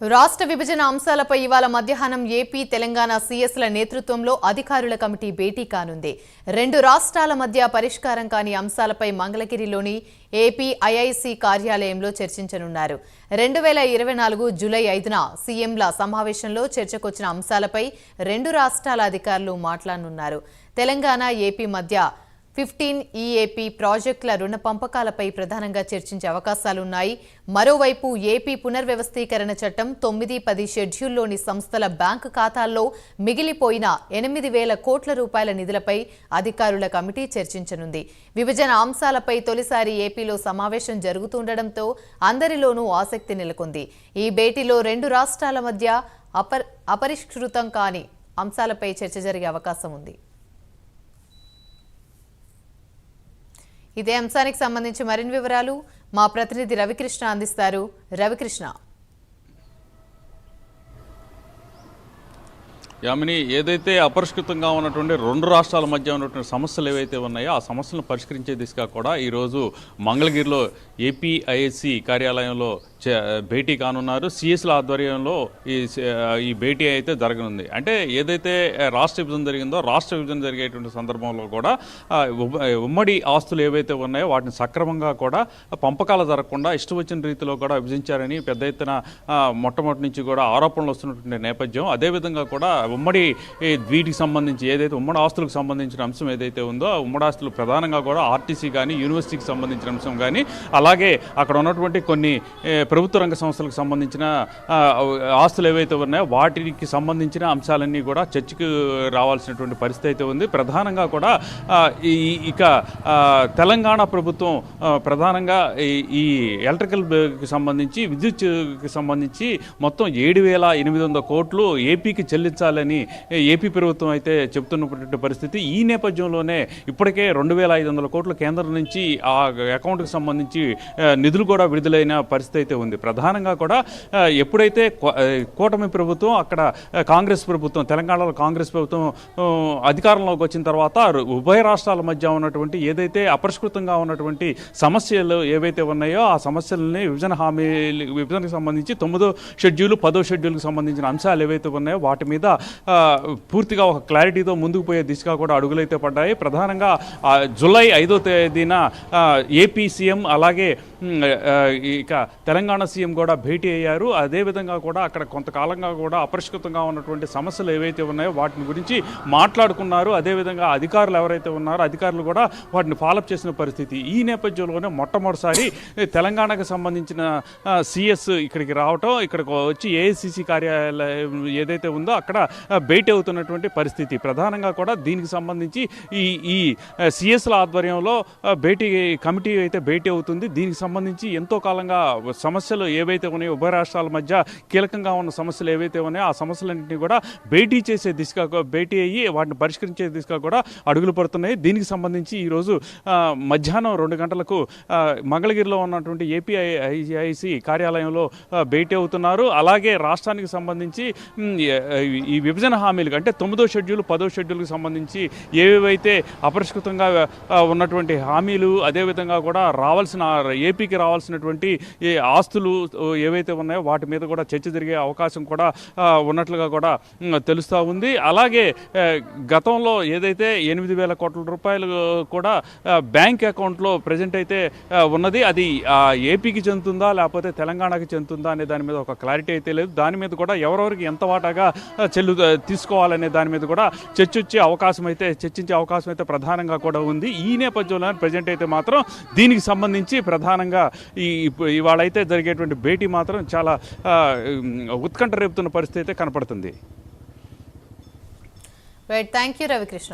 రాష్ట్ర విభజన అంశాలపై ఇవాళ మధ్యాహ్నం ఏపీ తెలంగాణ సీఎస్ల నేతృత్వంలో అధికారుల కమిటీ భేటీ కానుంది. రెండు రాష్ట్రాల మధ్య పరిష్కారం కాని అంశాలపై మంగళగిరిలోని ఏపీ ఐఐసి కార్యాలయంలో చర్చించనున్నారు. రెండు వేల ఇరవై నాలుగు జూలై ఐదున సీఎంల సమావేశంలో చర్చకొచ్చిన అంశాలపై రెండు రాష్ట్రాల అధికారులు మాట్లాడనున్నారు. తెలంగాణ ఏపీ మధ్య ఫిఫ్టీన్ ఈఏపీ ప్రాజెక్టుల రుణ పంపకాలపై ప్రధానంగా చర్చించే అవకాశాలున్నాయి. మరోవైపు ఏపీ పునర్వ్యవస్థీకరణ చట్టం తొమ్మిది పది షెడ్యూల్లోని సంస్థల బ్యాంకు ఖాతాల్లో మిగిలిపోయిన ఎనిమిది వేల కోట్ల రూపాయల నిధులపై అధికారుల కమిటీ చర్చించనుంది. విభజన అంశాలపై తొలిసారి ఏపీలో సమావేశం జరుగుతుండటంతో అందరిలోనూ ఆసక్తి నెలకొంది. ఈ భేటీలో రెండు రాష్ట్రాల మధ్య అపర్ అపరిష్కృతం కాని అంశాలపై చర్చ జరిగే అవకాశం ఉంది. ఇదే అంశానికి సంబంధించి మరిన్ని వివరాలు మా ప్రతినిధి రవికృష్ణ అందిస్తారు. రవికృష్ణ. యామిని ఏదైతే అపరిష్కృతంగా ఉన్నటువంటి రెండు రాష్ట్రాల మధ్య ఉన్నటువంటి సమస్యలు ఏవైతే ఉన్నాయో ఆ సమస్యలను పరిష్కరించే దిశగా కూడా ఈరోజు మంగళగిరిలో ఏపీఐఎస్సి కార్యాలయంలో చే- భేటీ కానున్నారు. సిఎస్ల ఆధ్వర్యంలో ఈ ఈ భేటీ అయితే జరగనుంది. అంటే ఏదైతే రాష్ట్ర విభజన జరిగిందో రాష్ట్ర విభజన జరిగేటువంటి సందర్భంలో కూడా ఉమ్మడి ఆస్తులు ఏవైతే ఉన్నాయో వాటిని సక్రమంగా కూడా పంపకాలు జరగకుండా ఇష్టం వచ్చిన రీతిలో కూడా విభజించారని పెద్ద ఎత్తున మొట్టమొదటి నుంచి కూడా ఆరోపణలు వస్తున్నటువంటి నేపథ్యం. అదేవిధంగా కూడా ఉమ్మడి వీటికి సంబంధించి ఏదైతే ఉమ్మడి ఆస్తులకు సంబంధించిన అంశం ఏదైతే ఉందో ఆ ఉమ్మడి ఆస్తులు ప్రధానంగా కూడా ఆర్టీసీ కానీ యూనివర్సిటీకి సంబంధించిన అంశం కానీ అలాగే అక్కడ ఉన్నటువంటి కొన్ని ప్రభుత్వ రంగ సంస్థలకు సంబంధించిన ఆస్తులు ఏవైతే ఉన్నాయో వాటికి సంబంధించిన అంశాలన్నీ కూడా చర్చకు రావాల్సినటువంటి పరిస్థితి అయితే ఉంది. ప్రధానంగా కూడా ఈ ఇక తెలంగాణ ప్రభుత్వం ప్రధానంగా ఈ ఈ ఎలక్ట్రికల్కి సంబంధించి విద్యుత్కి సంబంధించి మొత్తం ఏడు వేల ఎనిమిది వందల కోట్లు ఏపీకి చెల్లించాలి చేయాలని ఏపీ ప్రభుత్వం అయితే చెబుతున్నటువంటి పరిస్థితి. ఈ నేపథ్యంలోనే ఇప్పటికే రెండు వేల ఐదు వందల కోట్ల కేంద్రం నుంచి ఆ అకౌంట్కి సంబంధించి నిధులు కూడా విడుదలైన పరిస్థితి అయితే ఉంది. ప్రధానంగా కూడా ఎప్పుడైతే కూటమి ప్రభుత్వం అక్కడ కాంగ్రెస్ ప్రభుత్వం తెలంగాణలో కాంగ్రెస్ ప్రభుత్వం అధికారంలోకి వచ్చిన తర్వాత ఉభయ రాష్ట్రాల మధ్య ఉన్నటువంటి ఏదైతే అపరిష్కృతంగా ఉన్నటువంటి సమస్యలు ఏవైతే ఉన్నాయో ఆ సమస్యలని విభజన హామీ విభజనకు సంబంధించి తొమ్మిదో షెడ్యూల్ పదో షెడ్యూల్కి సంబంధించిన అంశాలు ఏవైతే ఉన్నాయో వాటి మీద పూర్తిగా ఒక క్లారిటీతో ముందుకు పోయే దిశగా కూడా అడుగులైతే పడ్డాయి. ప్రధానంగా జులై జూలై ఐదో తేదీన ఏపీ సీఎం అలాగే ఇక తెలంగాణ సీఎం కూడా భేటీ అయ్యారు. అదేవిధంగా కూడా అక్కడ కొంతకాలంగా కూడా అపరిష్కృతంగా ఉన్నటువంటి సమస్యలు ఏవైతే ఉన్నాయో వాటిని గురించి మాట్లాడుకున్నారు. అదేవిధంగా అధికారులు ఎవరైతే ఉన్నారో అధికారులు కూడా వాటిని ఫాలోఅప్ చేసిన పరిస్థితి. ఈ నేపథ్యంలోనే మొట్టమొదటిసారి తెలంగాణకు సంబంధించిన సిఎస్ ఇక్కడికి రావటం ఇక్కడికి వచ్చి ఏఐసిసి కార్యాలయం ఏదైతే ఉందో అక్కడ భేటీ అవుతున్నటువంటి పరిస్థితి. ప్రధానంగా కూడా దీనికి సంబంధించి ఈ ఈ సిఎస్ల ఆధ్వర్యంలో భేటీ కమిటీ అయితే భేటీ అవుతుంది. దీనికి సంబంధించి ఎంతో కాలంగా సమస్యలు ఏవైతే ఉన్నాయో ఉభయ రాష్ట్రాల మధ్య కీలకంగా ఉన్న సమస్యలు ఏవైతే ఉన్నాయో ఆ సమస్యలన్నింటినీ కూడా భేటీ చేసే దిశగా భేటీ అయ్యి వాటిని పరిష్కరించే దిశగా కూడా అడుగులు పడుతున్నాయి. దీనికి సంబంధించి ఈరోజు మధ్యాహ్నం రెండు గంటలకు మంగళగిరిలో ఉన్నటువంటి ఏపీఐఐసి కార్యాలయంలో భేటీ అవుతున్నారు. అలాగే రాష్ట్రానికి సంబంధించి ఈ విభజన హామీలకు అంటే తొమ్మిదో షెడ్యూల్ పదో షెడ్యూల్కి సంబంధించి ఏవేవైతే అపరిష్కృతంగా ఉన్నటువంటి హామీలు అదేవిధంగా కూడా రావాల్సిన ఏపీకి రావాల్సినటువంటి ఈ ఆస్తులు ఏవైతే ఉన్నాయో వాటి మీద కూడా చర్చ జరిగే అవకాశం కూడా ఉన్నట్లుగా కూడా తెలుస్తూ ఉంది. అలాగే గతంలో ఏదైతే ఎనిమిది వేల కోట్ల రూపాయలు కూడా బ్యాంక్ అకౌంట్లో ప్రజెంట్ అయితే ఉన్నది అది ఏపీకి చెందుతుందా లేకపోతే తెలంగాణకి చెందుతుందా అనే దాని మీద ఒక క్లారిటీ అయితే లేదు. దాని మీద కూడా ఎవరెవరికి ఎంత వాటాగా చెల్లు తీసుకోవాలనే దాని మీద కూడా చర్చ వచ్చే అవకాశం అయితే చర్చించే అవకాశం అయితే ప్రధానంగా కూడా ఉంది. ఈ నేపథ్యంలో ప్రజెంట్ అయితే మాత్రం దీనికి సంబంధించి ప్రధానంగా ఈ ఇవాళైతే జరిగేటువంటి భేటీ మాత్రం చాలా ఉత్కంఠ రేపుతున్న పరిస్థితి అయితే కనపడుతుంది. Right thank you Ravikrishna